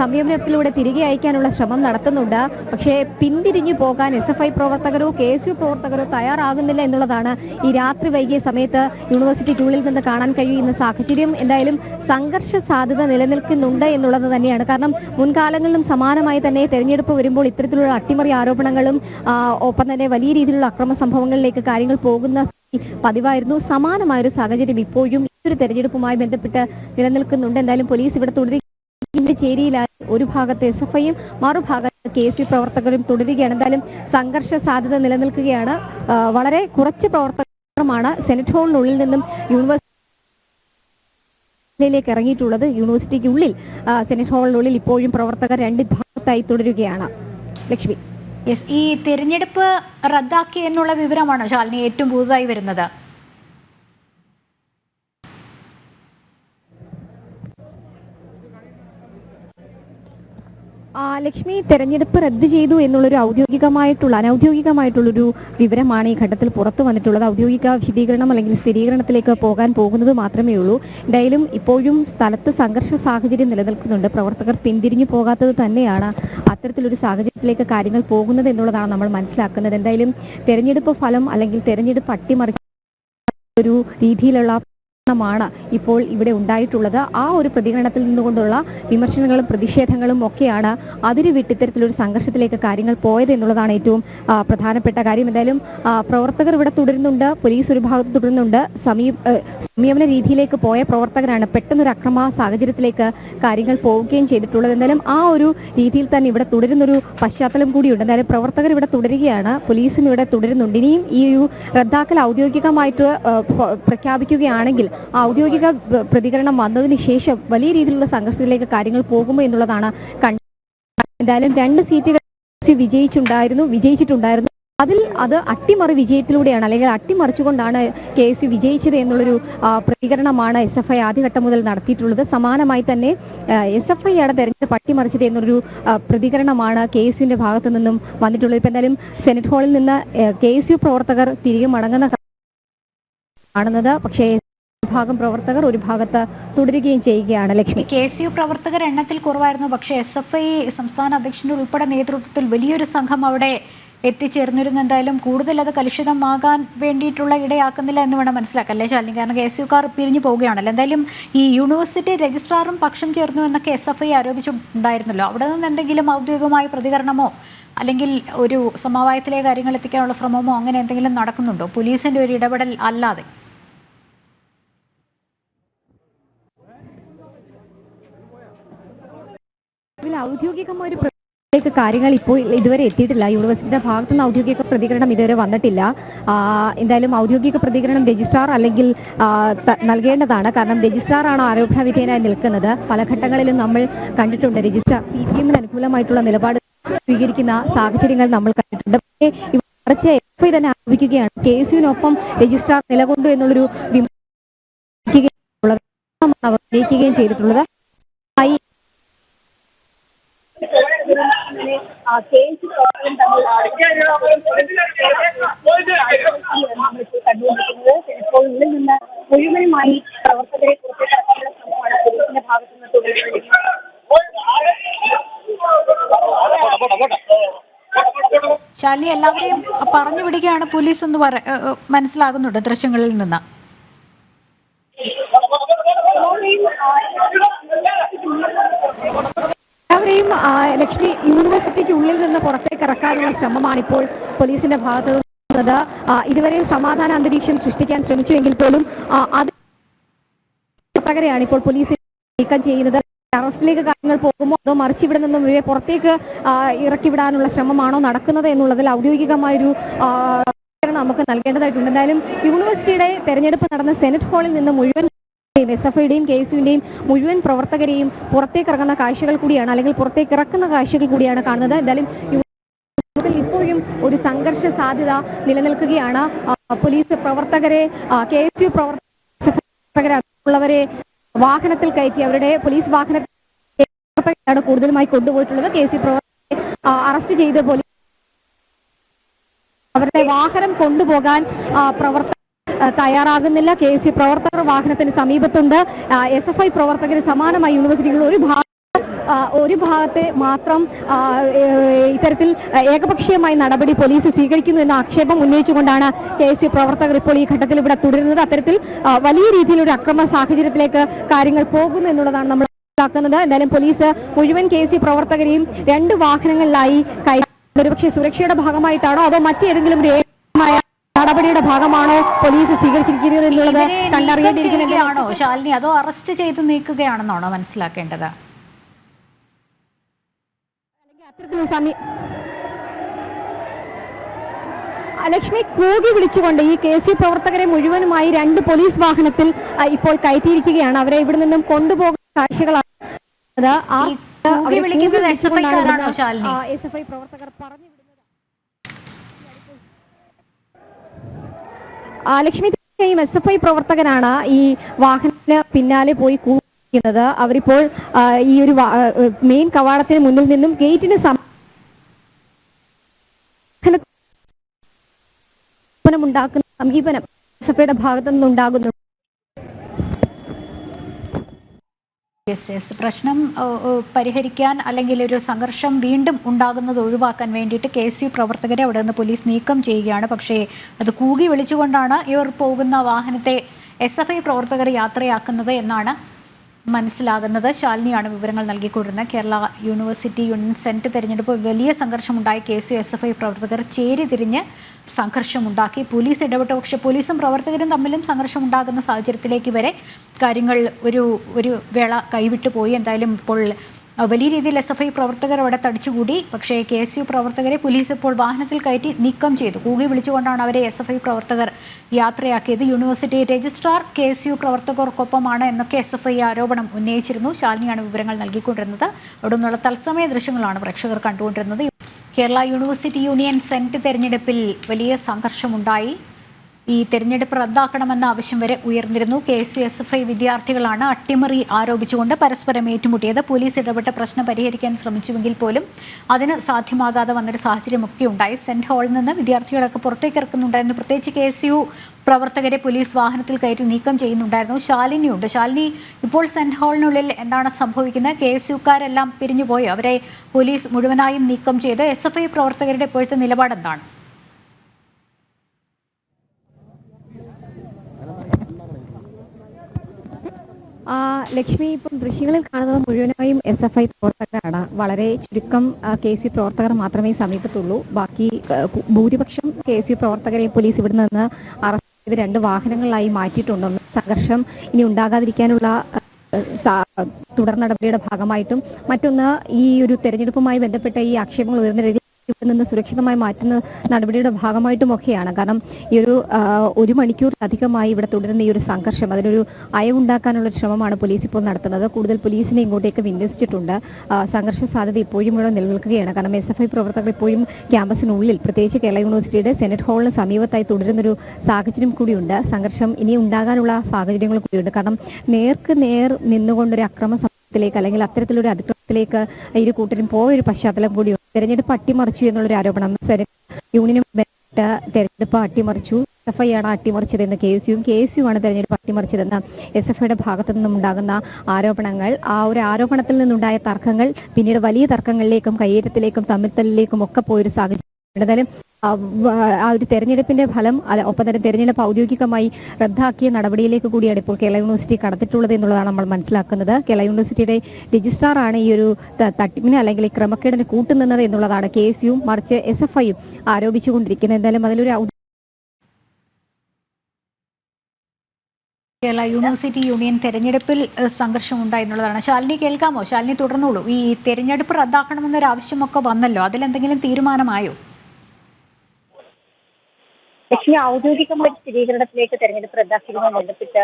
Speaker 2: സംയമനത്തിലൂടെ തിരികെ അയക്കാനുള്ള ശ്രമം നടത്തുന്നുണ്ട്. പക്ഷേ പിന്തിരിഞ്ഞു പോകാൻ എസ് എഫ് ഐ പ്രവർത്തകരോ കെ എസ് യു പ്രവർത്തകരോ തയ്യാറാകുന്നില്ല എന്നുള്ളതാണ് ഈ രാത്രി വൈകിയ സമയത്ത് യൂണിവേഴ്സിറ്റിക്കുള്ളിൽ നിന്ന് കാണാൻ കഴിയുന്ന സാഹചര്യം. എന്തായാലും സംഘർഷ സാധ്യത നിലനിൽക്കുന്നുണ്ട് എന്നുള്ളത് തന്നെയാണ്. കാരണം മുൻകാലങ്ങളിലും സമാനമായി തന്നെ തെരഞ്ഞെടുപ്പ് വരുമ്പോൾ ഇത്തരത്തിലുള്ള അട്ടിമറി ആരോപണങ്ങളും ഒപ്പം തന്നെ വലിയ രീതിയിലുള്ള അക്രമ സംഭവങ്ങളിലേക്ക് കാര്യങ്ങൾ പോകുന്ന പതിവായിരുന്നു. സമാനമായ ഒരു സാഹചര്യം ഇപ്പോഴും ഈ ഒരു തെരഞ്ഞെടുപ്പുമായി ബന്ധപ്പെട്ട് നിലനിൽക്കുന്നുണ്ട്. എന്തായാലും പോലീസ് ഇവിടെ തുടരുകയും ചേരിയിലായി ഒരു ഭാഗത്ത് എസ് എഫ് ഐയും മറുഭാഗത്ത് കെ യു പ്രവർത്തകരും തുടരുകയാണ്. എന്തായാലും സംഘർഷ സാധ്യത നിലനിൽക്കുകയാണ്. വളരെ കുറച്ച് പ്രവർത്തകരുമാണ് സെനറ്റ് ഹാളിനുള്ളിൽ നിന്നും യൂണിവേഴ്സിറ്റി ിലേക്ക് ഇറങ്ങിയിട്ടുള്ളത് യൂണിവേഴ്സിറ്റിക്കുള്ളിൽ സെനറ്റ് ഹാളിനുള്ളിൽ ഇപ്പോഴും പ്രവർത്തകർ രണ്ട് ഭാഗത്തായി തുടരുകയാണ്. ലക്ഷ്മി.
Speaker 1: യെസ് ഈ തെരഞ്ഞെടുപ്പ് റദ്ദാക്കി എന്നുള്ള വിവരമാണോ ശാലിനി ഏറ്റവും പുതുതായി വരുന്നത്?
Speaker 2: ലക്ഷ്മി തെരഞ്ഞെടുപ്പ് റദ്ദ് ചെയ്തു എന്നുള്ളൊരു ഔദ്യോഗികമായിട്ടുള്ള അനൌദ്യോഗികമായിട്ടുള്ളൊരു വിവരമാണ് ഈ ഘട്ടത്തിൽ പുറത്തു വന്നിട്ടുള്ളത്. ഔദ്യോഗിക വിശദീകരണം അല്ലെങ്കിൽ സ്ഥിരീകരണത്തിലേക്ക് പോകാൻ പോകുന്നത് മാത്രമേ ഉള്ളൂ. എന്തായാലും ഇപ്പോഴും സ്ഥലത്ത് സംഘർഷ സാഹചര്യം നിലനിൽക്കുന്നുണ്ട്. പ്രവർത്തകർ പിന്തിരിഞ്ഞു പോകാത്തത് തന്നെയാണ് അത്തരത്തിലൊരു സാഹചര്യത്തിലേക്ക് കാര്യങ്ങൾ പോകുന്നത് എന്നുള്ളതാണ് നമ്മൾ മനസ്സിലാക്കുന്നത്. എന്തായാലും തെരഞ്ഞെടുപ്പ് ഫലം അല്ലെങ്കിൽ തെരഞ്ഞെടുപ്പ് അട്ടിമറി ഒരു രീതിയിലുള്ള മാണ് ഇപ്പോൾ ഇവിടെ ഉണ്ടായിട്ടുള്ളത്. ആ ഒരു പ്രതികരണത്തിൽ നിന്നുകൊണ്ടുള്ള വിമർശനങ്ങളും പ്രതിഷേധങ്ങളും ഒക്കെയാണ് അതിര് വിട്ട് ഇത്തരത്തിലൊരു സംഘർഷത്തിലേക്ക് കാര്യങ്ങൾ പോയത് എന്നുള്ളതാണ് ഏറ്റവും പ്രധാനപ്പെട്ട കാര്യം. എന്തായാലും പ്രവർത്തകർ ഇവിടെ തുടരുന്നുണ്ട് പോലീസ് ഒരു ഭാഗത്ത് തുടരുന്നുണ്ട്. സംയമന രീതിയിലേക്ക് പോയ പ്രവർത്തകരാണ് പെട്ടെന്നൊരു അക്രമ സാഹചര്യത്തിലേക്ക് കാര്യങ്ങൾ പോവുകയും ചെയ്തിട്ടുള്ളത്. എന്തായാലും ആ ഒരു രീതിയിൽ തന്നെ ഇവിടെ തുടരുന്നൊരു പശ്ചാത്തലം കൂടിയുണ്ട്. എന്തായാലും പ്രവർത്തകർ ഇവിടെ തുടരുകയാണ് പോലീസും ഇവിടെ തുടരുന്നുണ്ട്. ഇനിയും ഈ ഒരു റദ്ദാക്കൽ ഔദ്യോഗികമായിട്ട് പ്രഖ്യാപിക്കുകയാണെങ്കിൽ ഔദ്യോഗിക പ്രതികരണം വന്നതിന് ശേഷം വലിയ രീതിയിലുള്ള സംഘർഷത്തിലേക്ക് കാര്യങ്ങൾ പോകുമോ എന്നുള്ളതാണ് എന്തായാലും രണ്ട് സീറ്റുകൾ വിജയിച്ചുണ്ടായിരുന്നു വിജയിച്ചിട്ടുണ്ടായിരുന്നു. അതിൽ അത് അട്ടിമറി വിജയത്തിലൂടെയാണ് അല്ലെങ്കിൽ അട്ടിമറിച്ചുകൊണ്ടാണ് കെ എസ് യു വിജയിച്ചത് എന്നുള്ളൊരു പ്രതികരണമാണ് എസ് എഫ് ഐ ആദ്യഘട്ടം മുതൽ നടത്തിയിട്ടുള്ളത്. സമാനമായി തന്നെ എസ് എഫ് ഐ ആണ് തെരഞ്ഞെടുപ്പ് അട്ടിമറിച്ചത് എന്നൊരു പ്രതികരണമാണ് കെ എസ് യുവിന്റെ ഭാഗത്തു നിന്നും വന്നിട്ടുള്ളത്. ഇപ്പം എന്തായാലും സെനറ്റ് ഹാളിൽ നിന്ന് കെ എസ് യു പ്രവർത്തകർ തിരികെ മടങ്ങുന്ന കാണുന്നത്. പക്ഷേ ഭാഗം പ്രവർത്തകർ ഒരു ഭാഗത്ത് തുടരുകയും ചെയ്യുകയാണ് ലക്ഷ്മി.
Speaker 1: കെ എസ് യു പ്രവർത്തകർ എണ്ണത്തിൽ കുറവായിരുന്നു. പക്ഷേ എസ് എഫ് ഐ സംസ്ഥാന അധ്യക്ഷന്റെ ഉൾപ്പെടെ നേതൃത്വത്തിൽ വലിയൊരു സംഘം അവിടെ എത്തിച്ചേർന്നിരുന്നു. എന്തായാലും കൂടുതൽ അത് കലുഷിതമാകാൻ വേണ്ടിയിട്ടുള്ള ഇടയാക്കുന്നില്ല എന്ന് വേണം മനസ്സിലാക്കാം അല്ലേ ശാലിനി? കാരണം കെ എസ് യുക്കാർ പിരിഞ്ഞു പോവുകയാണല്ലോ. എന്തായാലും ഈ യൂണിവേഴ്സിറ്റി രജിസ്ട്രാറും പക്ഷം ചേർന്നു എന്നൊക്കെ എസ് എഫ് ഐ ആരോപിച്ചിട്ടുണ്ടായിരുന്നല്ലോ. അവിടെ നിന്ന് എന്തെങ്കിലും ഔദ്യോഗികമായ പ്രതികരണമോ അല്ലെങ്കിൽ ഒരു സമവായത്തിലെ കാര്യങ്ങൾ എത്തിക്കാനുള്ള ശ്രമമോ അങ്ങനെ എന്തെങ്കിലും നടക്കുന്നുണ്ടോ? പോലീസിന്റെ ഒരു ഇടപെടൽ അല്ലാതെ.
Speaker 2: ഔദ്യോഗികമായ ഒരു കാര്യങ്ങൾ ഇപ്പോൾ ഇതുവരെ എത്തിയിട്ടില്ല. യൂണിവേഴ്സിറ്റിയുടെ ഭാഗത്തുനിന്ന് ഔദ്യോഗിക പ്രതികരണം ഇതുവരെ വന്നിട്ടില്ല. എന്തായാലും ഔദ്യോഗിക പ്രതികരണം രജിസ്ട്രാർ അല്ലെങ്കിൽ നൽകേണ്ടതാണ്. കാരണം രജിസ്ട്രാർ ആണ് ആരോപണ വിധേയനായി നിൽക്കുന്നത്. പല ഘട്ടങ്ങളിലും നമ്മൾ കണ്ടിട്ടുണ്ട്. രജിസ്ട്രാർ സി പി എമ്മിന് അനുകൂലമായിട്ടുള്ള നിലപാട് സ്വീകരിക്കുന്ന സാഹചര്യങ്ങൾ നമ്മൾ കണ്ടിട്ടുണ്ട്. പക്ഷേ മറിച്ച് എഫ് ഐ തന്നെ ആരോപിക്കുകയാണ്. കെ എസ് യുവിനൊപ്പം രജിസ്ട്രാർ നിലകൊണ്ടു എന്നുള്ളൊരു ഉന്നയിക്കുകയും ചെയ്തിട്ടുള്ളത് ആ, ഈ
Speaker 3: അങ്ങനെ കേസ് തമ്മിൽ കണ്ടുകൊണ്ടിരിക്കുന്നത് നിന്ന് മുഴുവനുമായി പ്രവർത്തകരെ പുറത്തേക്കാക്കാനുള്ള ശ്രമമാണ് പോലീസിന്റെ ഭാഗത്തു നിന്ന് തുടരുന്നത്
Speaker 1: ശാലിനി എല്ലാവരെയും പറഞ്ഞു വിടുകയാണ് പോലീസ് എന്ന് പറ മനസ്സിലാകുന്നുണ്ട് ദൃശ്യങ്ങളിൽ നിന്ന്
Speaker 2: എല്ലാവരെയും ആ, ലക്ഷ്മി യൂണിവേഴ്സിറ്റിക്ക് ഉള്ളിൽ നിന്ന് പുറത്തേക്ക് ഇറക്കാനുള്ള ശ്രമമാണ് ഇപ്പോൾ പോലീസിന്റെ ഭാഗത്ത് നിന്നത്. ആ, ഇതുവരെയും സമാധാന അന്തരീക്ഷം സൃഷ്ടിക്കാൻ ശ്രമിച്ചുവെങ്കിൽ പോലും അത് പ്രവർത്തകരെയാണ് ഇപ്പോൾ പോലീസ് നീക്കം ചെയ്യുന്നത്. അറസ്റ്റിലേക്ക് കാര്യങ്ങൾ പോകുമോ അതോ മറിച്ച് ഇവിടെ നിന്നും ഇവരെ പുറത്തേക്ക് ഇറക്കി വിടാനുള്ള ശ്രമമാണോ നടക്കുന്നത് എന്നുള്ളതിൽ ഔദ്യോഗികമായൊരു നമുക്ക് നൽകേണ്ടതായിട്ടുണ്ട്. എന്തായാലും യൂണിവേഴ്സിറ്റിയുടെ തെരഞ്ഞെടുപ്പ് നടന്ന സെനറ്റ് ഹാളിൽ നിന്ന് മുഴുവൻ എസ് എഫ് ഐയുടെയും കെ എസ് യുവിന്റെയും മുഴുവൻ പ്രവർത്തകരെയും പുറത്തേക്ക് ഇറങ്ങുന്ന കാഴ്ചകൾ കൂടിയാണ് അല്ലെങ്കിൽ പുറത്തേക്ക് ഇറക്കുന്ന കാഴ്ചകൾ കൂടിയാണ് കാണുന്നത്. എന്തായാലും ഇപ്പോഴും ഒരു സംഘർഷ സാധ്യത നിലനിൽക്കുകയാണ്. പോലീസ് പ്രവർത്തകരെ കെ എസ് യു പ്രവർത്തകരെ ഉള്ളവരെ വാഹനത്തിൽ കയറ്റി അവരുടെ പോലീസ് പ്രവർത്തകരാണ് കൂടുതലുമായി കൊണ്ടുപോയിട്ടുള്ളത്. കെ യു പ്രവർത്തകരെ അറസ്റ്റ് ചെയ്ത് പോലീസ് അവരുടെ വാഹനം കൊണ്ടുപോകാൻ പ്രവർത്തകർ തയ്യാറാകുന്നില്ല. കെ എസ് യു പ്രവർത്തകർ വാഹനത്തിന് സമീപത്തുണ്ട്. എസ് എഫ് ഐ പ്രവർത്തകർ സമാനമായി യൂണിവേഴ്സിറ്റികൾ ഒരു ഭാഗം ഒരു ഭാഗത്തെ മാത്രം ഇത്തരത്തിൽ ഏകപക്ഷീയമായ നടപടി പോലീസ് സ്വീകരിക്കുന്നു എന്ന ആക്ഷേപം ഉന്നയിച്ചുകൊണ്ടാണ് കെ എസ് യു പ്രവർത്തകർ ഇപ്പോൾ ഈ ഘട്ടത്തിൽ ഇവിടെ തുടരുന്നത്. അത്തരത്തിൽ വലിയ രീതിയിലൊരു അക്രമ സാഹചര്യത്തിലേക്ക് കാര്യങ്ങൾ പോകുന്നു എന്നുള്ളതാണ് നമ്മൾ മനസ്സിലാക്കുന്നത്. എന്തായാലും പോലീസ് മുഴുവൻ കെ എസ് യു പ്രവർത്തകരെയും രണ്ട് വാഹനങ്ങളിലായി കൈ ഒരുപക്ഷെ സുരക്ഷയുടെ ഭാഗമായിട്ടാണോ അതോ മറ്റേതെങ്കിലും ഒരു നടപടിയുടെ ഭാഗമാണോ പോലീസ് സ്വീകരിച്ചിരിക്കുന്നത് എന്നുള്ളത്
Speaker 1: ചെയ്യുകയാണോ? ശാലിനി അതോ അറസ്റ്റ് ചെയ്ത് നീക്കുകയാണെന്നാണോ മനസ്സിലാക്കേണ്ടത്?
Speaker 2: ലക്ഷ്മി കൂകി വിളിച്ചുകൊണ്ട് ഈ കെ സി പ്രവർത്തകരെ മുഴുവനുമായി രണ്ട് പോലീസ് വാഹനത്തിൽ ഇപ്പോൾ കയറ്റിയിരിക്കുകയാണ്. അവരെ ഇവിടെ നിന്നും കൊണ്ടുപോകുന്ന കാഴ്ചകളാണ്.
Speaker 1: എസ്
Speaker 2: എഫ് ഐ പ്രവർത്തകർ അവരെ ലക്ഷ്മി തീർച്ചയായും എസ് എഫ് ഐ പ്രവർത്തകനാണ്. ഈ വാഹനത്തിന് പിന്നാലെ പോയി കൂടുന്നത് അവരിപ്പോൾ ഈ ഒരു മെയിൻ കവാടത്തിന് മുന്നിൽ നിന്നും ഗേറ്റിന് സമീപനം ഉണ്ടാക്കുന്ന സമീപനം എസ് എഫ് ഐയുടെ ഭാഗത്തു നിന്നുണ്ടാകുന്നു
Speaker 1: യെസ് യെസ് പ്രശ്നം പരിഹരിക്കാൻ അല്ലെങ്കിൽ ഒരു സംഘർഷം വീണ്ടും ഉണ്ടാകുന്നത് ഒഴിവാക്കാൻ വേണ്ടിയിട്ട് കെ എസ് യു പ്രവർത്തകരെ അവിടെ നിന്ന് പോലീസ് നീക്കം ചെയ്യുകയാണ്. പക്ഷേ അത് കൂകി വിളിച്ചുകൊണ്ടാണ് ഇവർ പോകുന്ന വാഹനത്തെ എസ് എഫ് ഐ പ്രവർത്തകർ യാത്രയാക്കുന്നത് എന്നാണ് മനസ്സിലാകുന്നത്. ശാലിനിയാണ് വിവരങ്ങൾ നൽകിക്കൊണ്ടിരുന്നത്. കേരള യൂണിവേഴ്സിറ്റി യൂണിയൻ സെനറ്റ് തെരഞ്ഞെടുപ്പ് വലിയ സംഘർഷമുണ്ടായ. K U S F I പ്രവർത്തകർ ചേരി തിരിഞ്ഞ് സംഘർഷമുണ്ടാക്കി. പോലീസ് ഇടപെട്ട പക്ഷേ പോലീസും പ്രവർത്തകരും തമ്മിലും സംഘർഷമുണ്ടാകുന്ന സാഹചര്യത്തിലേക്ക് വരെ കാര്യങ്ങൾ ഒരു ഒരു വേള കൈവിട്ടു പോയി എന്തായാലും ഇപ്പോൾ വലിയ രീതിയിൽ എസ് എഫ് ഐ പ്രവർത്തകർ അവിടെ തടിച്ചുകൂടി. പക്ഷേ കെ എസ് യു പ്രവർത്തകരെ പോലീസ് ഇപ്പോൾ വാഹനത്തിൽ കയറ്റി നീക്കം ചെയ്തു. കൂകി വിളിച്ചുകൊണ്ടാണ് അവരെ എസ് എഫ് ഐ പ്രവർത്തകർ യാത്രയാക്കിയത്. University registrar K S U പ്രവർത്തകർക്കൊപ്പമാണ് എന്നൊക്കെ എസ് എഫ് ഐ ആരോപണം ഉന്നയിച്ചിരുന്നു. ശാലിനിയാണ് വിവരങ്ങൾ നൽകിക്കൊണ്ടിരുന്നത്. അവിടെ നിന്നുള്ള തത്സമയ ദൃശ്യങ്ങളാണ് പ്രേക്ഷകർ കണ്ടുകൊണ്ടിരുന്നത്. കേരള യൂണിവേഴ്സിറ്റി യൂണിയൻ സെനറ്റ് തെരഞ്ഞെടുപ്പിൽ വലിയ സംഘർഷമുണ്ടായി. ഈ തെരഞ്ഞെടുപ്പ് റദ്ദാക്കണമെന്ന ആവശ്യം വരെ ഉയർന്നിരുന്നു. K S U S F I വിദ്യാർത്ഥികളാണ് അട്ടിമറി ആരോപിച്ചുകൊണ്ട് പരസ്പരം ഏറ്റുമുട്ടിയത്. പോലീസ് ഇടപെട്ട പ്രശ്നം പരിഹരിക്കാൻ ശ്രമിച്ചുവെങ്കിൽ പോലും അതിന് സാധ്യമാകാതെ വന്നൊരു സാഹചര്യമൊക്കെ ഉണ്ടായി. സെന്റ് ഹാളിൽ നിന്ന് വിദ്യാർത്ഥികളൊക്കെ പുറത്തേക്ക് ഇറക്കുന്നുണ്ടായിരുന്നു. പ്രത്യേകിച്ച് കെ എസ് യു പ്രവർത്തകരെ പോലീസ് വാഹനത്തിൽ കയറ്റി നീക്കം ചെയ്യുന്നുണ്ടായിരുന്നു. ശാലിനിയുണ്ട്. ശാലിനി ഇപ്പോൾ സെന്റ് ഹാളിനുള്ളിൽ എന്താണ് സംഭവിക്കുന്നത്? കെ എസ് യുക്കാരെല്ലാം പിരിഞ്ഞുപോയി? അവരെ പോലീസ് മുഴുവനായും നീക്കം ചെയ്ത് എസ് എഫ് ഐ പ്രവർത്തകരുടെ ഇപ്പോഴത്തെ നിലപാട്
Speaker 2: ലക്ഷ്മി ഇപ്പം ദൃശ്യങ്ങളിൽ കാണുന്നത് മുഴുവനായും എസ് എഫ് ഐ പ്രവർത്തകരാണ്. വളരെ ചുരുക്കം കെ സി പ്രവർത്തകർ മാത്രമേ സമീപത്തുള്ളൂ. ബാക്കി ഭൂരിപക്ഷം കെ സി പ്രവർത്തകരെ പോലീസ് ഇവിടെ നിന്ന് അറസ്റ്റ് ചെയ്ത് രണ്ട് വാഹനങ്ങളിലായി മാറ്റിയിട്ടുണ്ടെന്ന് സംഘർഷം ഇനി ഉണ്ടാകാതിരിക്കാനുള്ള തുടർ നടപടിയുടെ ഭാഗമായിട്ടും മറ്റൊന്ന് ഈ ഒരു തെരഞ്ഞെടുപ്പുമായി ബന്ധപ്പെട്ട ഈ ആക്ഷേപങ്ങൾ ഉയർന്ന രീതിയിൽ ഇവിടെ നിന്ന് സുരക്ഷിതമായി മാറ്റുന്ന നടപടിയുടെ ഭാഗമായിട്ടുമൊക്കെയാണ്. കാരണം ഈ ഒരു ഒരു ഒരു മണിക്കൂറിലധികമായി ഇവിടെ തുടരുന്ന ഈ ഒരു സംഘർഷം അതിനൊരു അയവുണ്ടാക്കാനുള്ള ശ്രമമാണ് പോലീസ് ഇപ്പോൾ നടത്തുന്നത്. കൂടുതൽ പോലീസിനെ ഇങ്ങോട്ടേക്ക് വിന്യസിച്ചിട്ടുണ്ട്. സംഘർഷ സാധ്യത ഇപ്പോഴും ഇവിടെ നിലനിൽക്കുകയാണ്. കാരണം എസ് എഫ് ഐ പ്രവർത്തകർ ഇപ്പോഴും ക്യാമ്പസിനുള്ളിൽ പ്രത്യേകിച്ച് കേരള യൂണിവേഴ്സിറ്റിയുടെ സെനറ്റ് ഹാളിന് സമീപത്തായി തുടരുന്നൊരു സാഹചര്യം കൂടിയുണ്ട്. സംഘർഷം ഇനി ഉണ്ടാകാനുള്ള സാഹചര്യങ്ങൾ കൂടിയുണ്ട്. കാരണം നേർക്ക് നേർ നിന്നുകൊണ്ടൊരു അക്രമ സമയത്തിലേക്ക് അല്ലെങ്കിൽ അത്തരത്തിലൊരു അതിക്രമത്തിലേക്ക് ഇരു കൂട്ടരും പോയൊരു പശ്ചാത്തലം കൂടിയുണ്ട്. തെരഞ്ഞെടുപ്പ് അട്ടിമറിച്ചു എന്നുള്ളൊരു ആരോപണം. യൂണിയനും തെരഞ്ഞെടുപ്പ് അട്ടിമറിച്ചു. എസ് എഫ് ഐ ആണ് അട്ടിമറിച്ചതെന്ന് കെ എസ് യുവും കെ എസ് യു ആണ് തെരഞ്ഞെടുപ്പ് അട്ടിമറിച്ചതെന്ന് എസ് എഫ് ഐയുടെ ഭാഗത്തു നിന്നുണ്ടാകുന്ന ആരോപണങ്ങൾ. ആ ഒരു ആരോപണത്തിൽ നിന്നുണ്ടായ തർക്കങ്ങൾ പിന്നീട് വലിയ തർക്കങ്ങളിലേക്കും കയ്യേറ്റത്തിലേക്കും തമ്മിത്തലിലേക്കും ഒക്കെ പോയൊരു സാഹചര്യം. ആ ഒരു തെരഞ്ഞെടുപ്പിന്റെ ഫലം ഒപ്പം തന്നെ തെരഞ്ഞെടുപ്പ് ഔദ്യോഗികമായി റദ്ദാക്കിയ നടപടിയിലേക്ക് കൂടിയാണ് ഇപ്പോൾ കേരള യൂണിവേഴ്സിറ്റി കടത്തിട്ടുള്ളത് എന്നുള്ളതാണ് നമ്മൾ മനസ്സിലാക്കുന്നത്. കേരള യൂണിവേഴ്സിറ്റിയുടെ രജിസ്ട്രാർ ആണ് ഈ ഒരു തട്ടിപ്പിന് അല്ലെങ്കിൽ ക്രമക്കേടിന് കൂട്ടുനിന്നത് എന്നുള്ളതാണ് കെ എസ് യുവും മറിച്ച് എസ് എഫ് ഐയും ആരോപിച്ചുകൊണ്ടിരിക്കുന്നത്. എന്തായാലും അതിലൊരു
Speaker 1: കേരള യൂണിവേഴ്സിറ്റി യൂണിയൻ തെരഞ്ഞെടുപ്പിൽ സംഘർഷം സംഘർഷമുണ്ടായി എന്നുള്ളതാണ്. ശാലിനി കേൾക്കാമോ? ശാലിനി തുടർന്നോളൂ ഈ തെരഞ്ഞെടുപ്പ് റദ്ദാക്കണമെന്നൊരു ആവശ്യമൊക്കെ വന്നല്ലോ. അതിലെന്തെങ്കിലും തീരുമാനമായോ?
Speaker 3: ലക്ഷ്മി ഔദ്യോഗികമായ സ്ഥിരീകരണത്തിലേക്ക് തെരഞ്ഞെടുപ്പ് റദ്ദാക്കിയതുമായി ബന്ധപ്പെട്ട്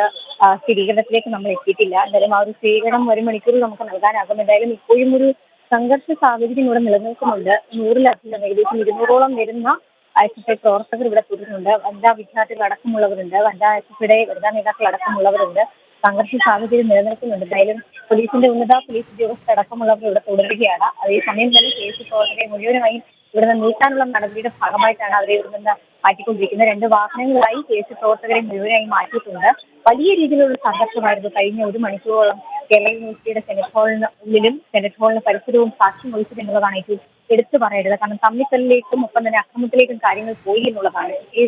Speaker 3: സ്ഥിരീകരണത്തിലേക്ക് നമ്മൾ എത്തിയിട്ടില്ല. എന്തായാലും ആ ഒരു സ്ഥിരീകരണം ഒരു മണിക്കൂറിൽ നമുക്ക് നൽകാനാകും. എന്തായാലും ഇപ്പോഴും ഒരു സംഘർഷ സാഹചര്യം ഇവിടെ നിലനിൽക്കുന്നുണ്ട്. നൂറിലധികം ഏകദേശം ഇരുന്നൂറോളം വരുന്ന എസ് എഫ് ഐ പ്രവർത്തകർ ഇവിടെ തുടരുന്നുണ്ട്. വനിതാ വിദ്യാർത്ഥികൾ അടക്കമുള്ളവരുണ്ട്. വനിതാ എസ് എഫ് ഐയുടെ വനിതാ നേതാക്കൾ അടക്കമുള്ളവരുണ്ട്. സംഘർഷ സാഹചര്യം നിലനിൽക്കുന്നുണ്ട്. എന്തായാലും പോലീസിന്റെ ഉന്നത പോലീസ് ഉദ്യോഗസ്ഥർ അടക്കമുള്ളവർ ഇവിടെ തുടരുകയാണ് അതേസമയം തന്നെ കേസ് പ്രവർത്തകരെ മുഴുവനായും ഇവിടുന്ന് നീക്കാനുള്ള നടപടിയുടെ ഭാഗമായിട്ടാണ് അവരെ ഇവിടെ നിന്ന് മാറ്റിക്കൊണ്ടിരിക്കുന്നത്. രണ്ട് വാഹനങ്ങളായി കേസ് പ്രവർത്തകരെ മുഴുവനായി മാറ്റിയിട്ടുണ്ട്. വലിയ രീതിയിലുള്ള സംഘർഷമായിരുന്നു. കഴിഞ്ഞ ഒരു മണിക്കൂറോളം കേരള യൂണിവേഴ്സിറ്റിയുടെ സെനറ്റ് ഹാളിന് ഉള്ളിലും സെനറ്റ് ഹാളിന് പരിസരവും സാക്ഷ്യം വഹിച്ചത് എന്നുള്ളതാണ് ഏറ്റവും എടുത്തു പറയേണ്ടത് കാരണം തമ്മിത്തല്ലിലേക്കും ഒപ്പം തന്നെ അക്രമത്തിലേക്കും കാര്യങ്ങൾ പോയി എന്നുള്ളതാണ്. ഈ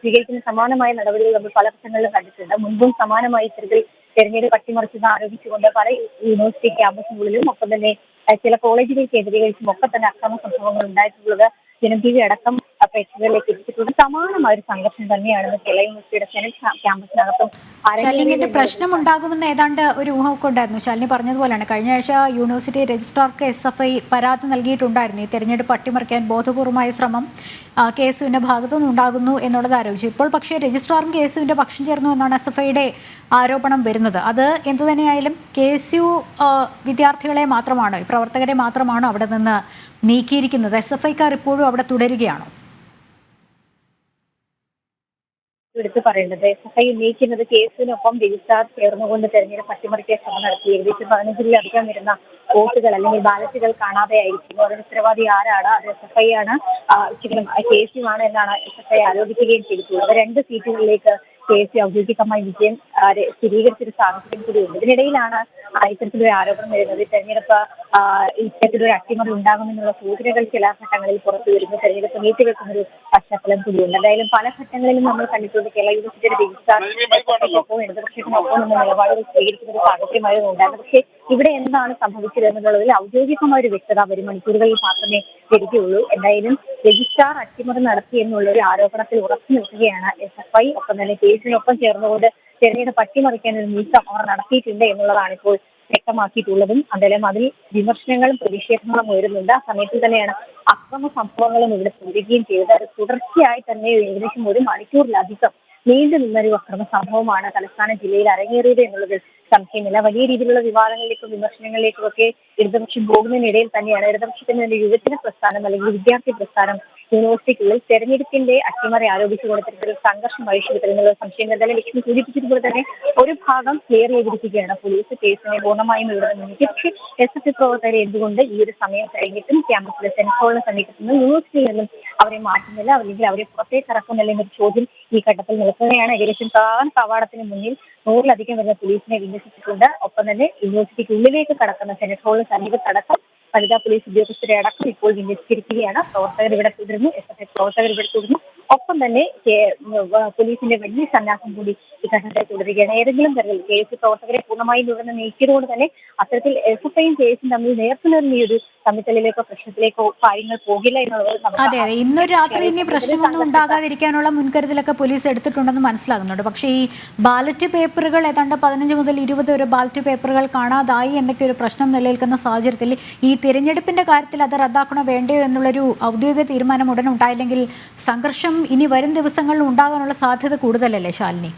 Speaker 3: സ്വീകരിക്കുന്ന സമാനമായ നടപടികൾ നമ്മൾ പല വർഷങ്ങളിലും കണ്ടിട്ടുണ്ട്. മുൻപും സമാനമായി ഇത്തരത്തിൽ തെരഞ്ഞെടുപ്പ് പട്ടിമറിച്ചെന്ന് ആരോപിച്ചുകൊണ്ട് പല യൂണിവേഴ്സിറ്റി ക്യാമ്പസിനുള്ളിലും ഒപ്പം തന്നെ ചില കോളേജുകൾ കേന്ദ്രീകരിച്ചും ഒക്കെ തന്നെ അക്രമ സംഭവങ്ങൾ ഉണ്ടായിട്ടുള്ളത് ജനം ടി വി അടക്കം പ്രേക്ഷകരിലേക്ക് എത്തിച്ചിട്ടുണ്ട്. സമാനമായ ഒരു സംഘർഷം തന്നെയാണ് സെനറ്റ് ക്യാ- ക്യാമ്പസിനകത്തും
Speaker 1: പ്രശ്നം ഉണ്ടാകുമെന്ന് ഏതാണ്ട് ഒരു ഊഹമൊക്കെ ഉണ്ടായിരുന്നു. ശാലിനി പറഞ്ഞതുപോലെയാണ്. കഴിഞ്ഞ ആഴ്ച യൂണിവേഴ്സിറ്റി രജിസ്ട്രാർക്ക് എസ് എഫ് ഐ പരാതി നൽകിയിട്ടുണ്ടായിരുന്നു. ഈ തെരഞ്ഞെടുപ്പ് അട്ടിമറിക്കാൻ ബോധപൂർവമായ ശ്രമം കേസുവിന്റെ കെ ഭാഗത്തുനിന്ന് ഉണ്ടാകുന്നു എന്നുള്ളത് ആരോപിച്ചു. ഇപ്പോൾ പക്ഷേ രജിസ്ട്രാറും കെ എസ് പക്ഷം ചേർന്നു എന്നാണ് എസ് എഫ് ഐയുടെ ആരോപണം വരുന്നത്. അത് എന്തുതന്നെയായാലും കെ എസ് യു വിദ്യാർത്ഥികളെ മാത്രമാണോ ഈ പ്രവർത്തകരെ മാത്രമാണോ അവിടെ നിന്ന് നീക്കിയിരിക്കുന്നത്? എസ് എഫ് ഐക്കാർ ഇപ്പോഴും അവിടെ തുടരുകയാണോ?
Speaker 3: എടുത്തു പറയേണ്ടത്. എസ് എഫ് ഐ ഉന്നയിക്കുന്നത് കേസിനൊപ്പം രജിസ്ട്രാർ ചേർന്നുകൊണ്ട് തെരഞ്ഞെടുപ്പ് അട്ടിമറിക്കാൻ ശ്രമം നടത്തി. ഏകദേശം പതിനഞ്ചിലധികം വരുന്ന വോട്ടുകൾ അല്ലെങ്കിൽ ബാലറ്റുകൾ കാണാതെയായിരിക്കുന്നു അതിന് ഉത്തരവാദി ആരാണ്? അത് എസ് എഫ് ഐ ആണ് കെ സി എന്നാണ് എസ് എഫ് ഐ ആരോപിക്കുകയും ചെയ്തിട്ടുള്ളത്. രണ്ട് സീറ്റുകളിലേക്ക് കേസ് ഔദ്യോഗികമായി വിജയം സ്ഥിരീകരിച്ചൊരു സാഹചര്യം കൂടിയുണ്ട്. ഇതിനിടയിലാണ് ആ, ഇത്തരത്തിലൊരു ആരോപണം വരുന്നത്. തെരഞ്ഞെടുപ്പ് ഇത്തരത്തിലൊരു അട്ടിമറി ഉണ്ടാകുമെന്നുള്ള സൂചനകൾ ചില ഘട്ടങ്ങളിൽ പുറത്തു വരുന്ന. തെരഞ്ഞെടുപ്പ് നീട്ടിവെക്കുന്നൊരു പശ്ചാത്തലം കൂടിയുണ്ട്. എന്തായാലും പല ഘട്ടങ്ങളിലും നമ്മൾ കണ്ടിട്ടുണ്ട് കേരള യൂണിവേഴ്സിറ്റിയുടെ രജിസ്ട്രാർ ഒപ്പം ഇടതുപക്ഷത്തിനൊപ്പം എന്ന നിലപാടുകൾ സ്വീകരിക്കുന്ന ഒരു സാഹചര്യമായിരുന്നു ഉണ്ടായത് പക്ഷേ ഇവിടെ എന്താണ് സംഭവിച്ചത് എന്നുള്ളതിൽ ഔദ്യോഗികമായ ഒരു വ്യക്തത വരും മണിക്കൂറുകളിൽ മാത്രമേ വരികയുള്ളൂ എന്തായാലും രജിസ്ട്രാർ അട്ടിമറി നടത്തി എന്നുള്ള ഒരു ആരോപണത്തിൽ ഉറച്ചു നിൽക്കുകയാണ് എസ് എഫ് ഐ. ഒപ്പം തന്നെ കേസിനൊപ്പം ചേർന്നുകൊണ്ട് തെരഞ്ഞെടുപ്പ് അട്ടിമറിക്കാൻ ഒരു നീക്കം അവർ നടത്തിയിട്ടുണ്ട് എന്നുള്ളതാണ് ഇപ്പോൾ വ്യക്തമാക്കിയിട്ടുള്ളതും എന്തായാലും അതിൽ വിമർശനങ്ങളും പ്രതിഷേധങ്ങളും ഉയരുന്നുണ്ട്. ആ സമയത്ത് തന്നെയാണ് അക്രമ സംഭവങ്ങളും ഇവിടെ തുടരുകയും ചെയ്തത്. തുടർച്ചയായി തന്നെ ഏകദേശം ഒരു മണിക്കൂറിലധികം നീണ്ടു നിന്നൊരു അക്രമ സംഭവമാണ് തലസ്ഥാന ജില്ലയിൽ അരങ്ങേറിയത് എന്നുള്ളതിൽ സംശയമില്ല. വലിയ രീതിയിലുള്ള വിവാദങ്ങളിലേക്കും വിമർശനങ്ങളിലേക്കും ഒക്കെ ഇടതുപക്ഷം പോകുന്നതിനിടയിൽ തന്നെയാണ് ഇടതുപക്ഷത്തിന് ഒരു യുവജന പ്രസ്ഥാനം അല്ലെങ്കിൽ വിദ്യാർത്ഥി പ്രസ്ഥാനം യൂണിവേഴ്സിറ്റിക്കുള്ളിൽ തെരഞ്ഞെടുപ്പിന്റെ അട്ടിമറി ആരോപിച്ചുകൊണ്ട് ഇത്തരത്തിലൊരു സംഘർഷം അഴിച്ചുവിട്ടിരുന്നുള്ള സംശയം എന്തായാലും ലക്ഷ്മി സൂചിപ്പിച്ചതുപോലെ തന്നെ ഒരു ഭാഗം ക്ലിയർ ചെയ്തിരിക്കുകയാണ് പോലീസ് കേസിനെ പൂർണമായും ഇവിടെ നീക്കി. പക്ഷേ എസ് എഫ് പ്രവർത്തകരെ എന്തുകൊണ്ട് ഈ ഒരു സമയം കഴിഞ്ഞിട്ടും ക്യാമ്പസിലെ സമീപത്ത് നിന്ന് യൂണിവേഴ്സിറ്റിയിൽ നിന്നും അവരെ മാറ്റുന്നില്ല? അല്ലെങ്കിൽ അവരെ പുറത്തേക്ക് ഇറക്കുന്നില്ല എന്നൊരു ചോദ്യം ഈ ഘട്ടത്തിൽ നിൽക്കുകയാണ്. ഏകദേശം താൻ കവാടത്തിന് മുന്നിൽ നൂറിലധികം വരുന്ന പോലീസിനെ വിന്യസിച്ചിട്ടുണ്ട്. ഒപ്പം തന്നെ യൂണിവേഴ്സിറ്റിക്ക് ഉള്ളിലേക്ക് കടക്കുന്ന സെനറ്റ് ഹോളിന് സമീപത്തടക്കം വനിതാ പോലീസ് ഉദ്യോഗസ്ഥരെ അടക്കം ഇപ്പോൾ വിന്യസിച്ചിരിക്കുകയാണ്. പ്രവർത്തകർ ഇവിടെ തുടരുന്നു. എസ് എഫ് ഐ പ്രവർത്തകർ ഇവിടെ തുടരുന്നു. ഒപ്പം തന്നെ പോലീസിന്റെ വലിയ സന്നാഹം കൂടി ഈ ഘട്ടത്തിൽ തുടരുകയാണ്. ഏതെങ്കിലും തരത്തിൽ കെ എസ് പ്രവർത്തകരെ പൂർണമായും തുടർന്ന് നീക്കിയതുകൊണ്ട് തന്നെ അത്തരത്തിൽ എസ് എഫ് ഐയും കെ എസും തമ്മിൽ നേർക്കുനേർന്ന ഈ ഒരു തമ്മിത്തലിലേക്കോ പ്രശ്നത്തിലേക്കോ കാര്യങ്ങൾ പോകില്ല എന്നുള്ളത് നമുക്ക്
Speaker 1: അതെ അതെ. ഇന്നൊരു രാത്രി ഇനി പ്രശ്നമൊന്നും ഉണ്ടാകാതിരിക്കാനുള്ള മുൻകരുതലൊക്കെ പോലീസ് എടുത്തിട്ടുണ്ടെന്ന് മനസ്സിലാകുന്നുണ്ട്. പക്ഷേ ഈ ബാലറ്റ് പേപ്പറുകൾ ഏതാണ്ട് പതിനഞ്ച് മുതൽ ഇരുപത് വരെ ബാലറ്റ് പേപ്പറുകൾ കാണാതായി എന്നൊക്കെ ഒരു പ്രശ്നം നിലനിൽക്കുന്ന സാഹചര്യത്തിൽ ഈ തിരഞ്ഞെടുപ്പിന്റെ കാര്യത്തിൽ അത് റദ്ദാക്കണോ വേണ്ടയോ എന്നുള്ളൊരു ഔദ്യോഗിക തീരുമാനം ഉടൻ ഉണ്ടായില്ലെങ്കിൽ സംഘർഷം ഇനി വരും ദിവസങ്ങളിൽ ഉണ്ടാകാനുള്ള സാധ്യത കൂടുതലല്ലേ ശാലിനി?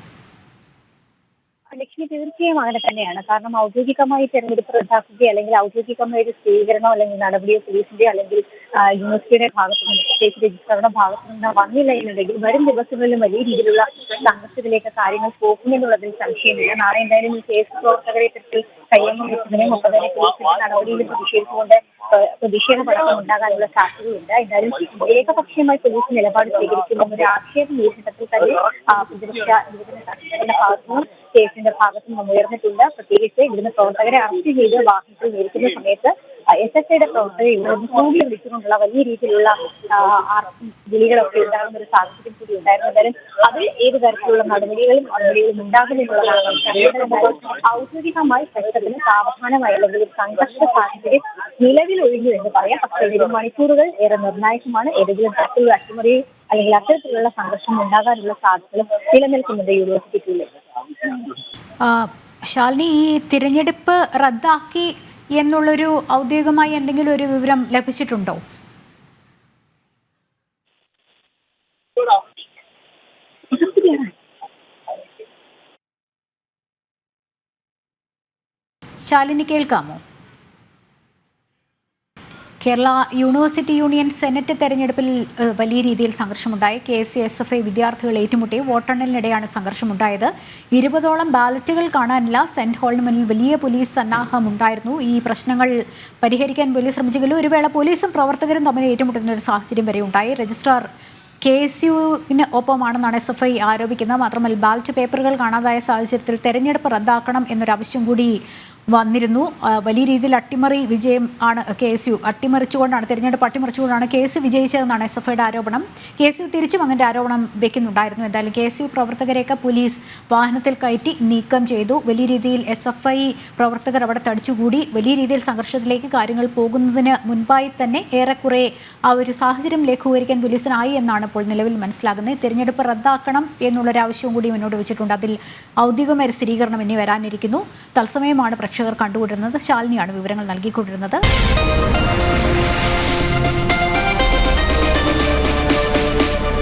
Speaker 3: ലക്ഷ്മി തീർച്ചയായും അങ്ങനെ തന്നെയാണ്. കാരണം ഔദ്യോഗികമായി തെരഞ്ഞെടുപ്പ് റദ്ദാക്കുകയോ അല്ലെങ്കിൽ ഔദ്യോഗികമായ ഒരു സ്വീകരണോ അല്ലെങ്കിൽ നടപടിയോ പോലീസിന്റെ അല്ലെങ്കിൽ യൂണിവേഴ്സിറ്റിയുടെ ഭാഗത്തു നിന്ന് പ്രത്യേകിച്ച് രജിസ്ട്രാറുടെ ഭാഗത്തു നിന്ന് വന്നില്ല എന്നുണ്ടെങ്കിൽ വരും ദിവസങ്ങളിലും വലിയ രീതിയിലുള്ള സംഘർഷത്തിലേക്ക് കാര്യങ്ങൾ പോകുമെന്നുള്ളതിൽ സംശയമില്ല. നാളെ എന്തായാലും ഈ കേസ് പ്രവർത്തകരെ ഇത്തരത്തിൽ കയ്യങ്ങം വെച്ചതിനെ മുപ്പതിനെ പോലീസിന്റെ നടപടിയിൽ പ്രതിഷേധിച്ചുകൊണ്ട് ആ, പ്രതിഷേധ പടക്കം ഉണ്ടാകാനുള്ള സാധ്യതയുണ്ട്. എന്തായാലും ഏകപക്ഷീയമായി പോലീസ് നിലപാട് സ്വീകരിക്കുന്ന ഒരു ആക്ഷേപം ഈ ഘട്ടത്തിൽ തന്നെ പ്രതിപക്ഷ യുവജന ഭാഗത്തുനിന്നും കേസിന്റെ ഭാഗത്തു നിന്നും ഉയർന്നിട്ടുണ്ട്. പ്രത്യേകിച്ച് ഇവിടുന്ന് പ്രവർത്തകരെ അറസ്റ്റ് ചെയ്ത് വാഹനത്തിൽ നിൽക്കുന്ന സമയത്ത് എസ് എസ് ഐയുടെ പ്രവർത്തകരെ ഇവിടുന്ന് കൂടി വിളിച്ചുകൊണ്ടുള്ള വലിയ രീതിയിലുള്ള വിളികളൊക്കെ ഉണ്ടാകുന്ന ഒരു സാഹചര്യം കൂടി ഉണ്ടായിരുന്നു. എന്തായാലും അതിൽ ഏത് തരത്തിലുള്ള നടപടികളും നടപടികളും ഉണ്ടാകുമെന്നുള്ളതാണ് നമുക്ക് ഔദ്യോഗികമായി പ്രശ്നത്തിന് സാവധാനമായി അല്ലെങ്കിൽ സംഘർഷ സാഹചര്യം നിലവിൽ ഒഴിഞ്ഞു എന്ന് പറയാം. പക്ഷേ ഇതിന് മണിക്കൂറുകൾ ഏറെ നിർണായകമാണ്. ഏതെങ്കിലും തരത്തിലുള്ള അട്ടിമറി അല്ലെങ്കിൽ അത്തരത്തിലുള്ള സംഘർഷം ഉണ്ടാകാനുള്ള സാധ്യതകളും നിലനിൽക്കുന്നുണ്ട് യൂണിവേഴ്സിറ്റിക്കുള്ളിൽ
Speaker 1: ശാലിനി ഈ തിരഞ്ഞെടുപ്പ് റദ്ദാക്കി എന്നുള്ളൊരു ഔദ്യോഗികമായി എന്തെങ്കിലും ഒരു വിവരം ലഭിച്ചിട്ടുണ്ടോ? ശാലിനി കേൾക്കാമോ? കേരള യൂണിവേഴ്സിറ്റി യൂണിയൻ സെനറ്റ് തെരഞ്ഞെടുപ്പിൽ വലിയ രീതിയിൽ സംഘർഷമുണ്ടായി. K S U S F I വിദ്യാർത്ഥികൾ ഏറ്റുമുട്ടി. വോട്ടെണ്ണലിനിടെയാണ് സംഘർഷമുണ്ടായത്. ഇരുപതോളം ബാലറ്റുകൾ കാണാനില്ല. സെന്റ് ഹാളിന് മുന്നിൽ വലിയ പോലീസ് സന്നാഹമുണ്ടായിരുന്നു. ഈ പ്രശ്നങ്ങൾ പരിഹരിക്കാൻ പോലീസ് ശ്രമിച്ചെങ്കിലും ഒരു വേള പോലീസും പ്രവർത്തകരും തമ്മിൽ ഏറ്റുമുട്ടുന്ന ഒരു സാഹചര്യം വരെ ഉണ്ടായി. രജിസ്ട്രാർ കെ എസ് യുവിന് ഒപ്പമാണെന്നാണ് എസ് എഫ് ഐ ആരോപിക്കുന്നത്. മാത്രമല്ല ബാലറ്റ് പേപ്പറുകൾ കാണാതായ സാഹചര്യത്തിൽ തെരഞ്ഞെടുപ്പ് റദ്ദാക്കണം എന്നൊരു ആവശ്യം കൂടി വന്നിരുന്നു. വലിയ രീതിയിൽ അട്ടിമറി വിജയം ആണ് കെ എസ് യു. അട്ടിമറിച്ചുകൊണ്ടാണ് തെരഞ്ഞെടുപ്പ് അട്ടിമറിച്ചുകൊണ്ടാണ് കെ എസ് യു വിജയിച്ചതെന്നാണ് എസ് എഫ് ഐയുടെ ആരോപണം. കെ എസ് യു തിരിച്ചും അങ്ങനെ ആരോപണം വെക്കുന്നുണ്ടായിരുന്നു. എന്തായാലും കെ എസ് യു പ്രവർത്തകരെയൊക്കെ പോലീസ് വാഹനത്തിൽ കയറ്റി നീക്കം ചെയ്തു. വലിയ രീതിയിൽ എസ് എഫ് ഐ പ്രവർത്തകർ അവിടെ തടിച്ചുകൂടി. വലിയ രീതിയിൽ സംഘർഷത്തിലേക്ക് കാര്യങ്ങൾ പോകുന്നതിന് മുൻപായി തന്നെ ഏറെക്കുറെ ആ ഒരു സാഹചര്യം ലഘൂകരിക്കാൻ പോലീസിനായി എന്നാണ് ഇപ്പോൾ നിലവിൽ മനസ്സിലാകുന്നത്. തിരഞ്ഞെടുപ്പ് റദ്ദാക്കണം എന്നുള്ളൊരു ആവശ്യവും കൂടി മുന്നോട്ട് വെച്ചിട്ടുണ്ട്. അതിൽ ഔദ്യോഗികമായ സ്ഥിരീകരണം ഇനി വരാനിരിക്കുന്നു. തത്സമയമാണ് പ്രേക്ഷകർ കണ്ടുകൊണ്ടിരുന്നത് ശാലിനിയാണ് വിവരങ്ങൾ നൽകിക്കൊണ്ടിരുന്നത്.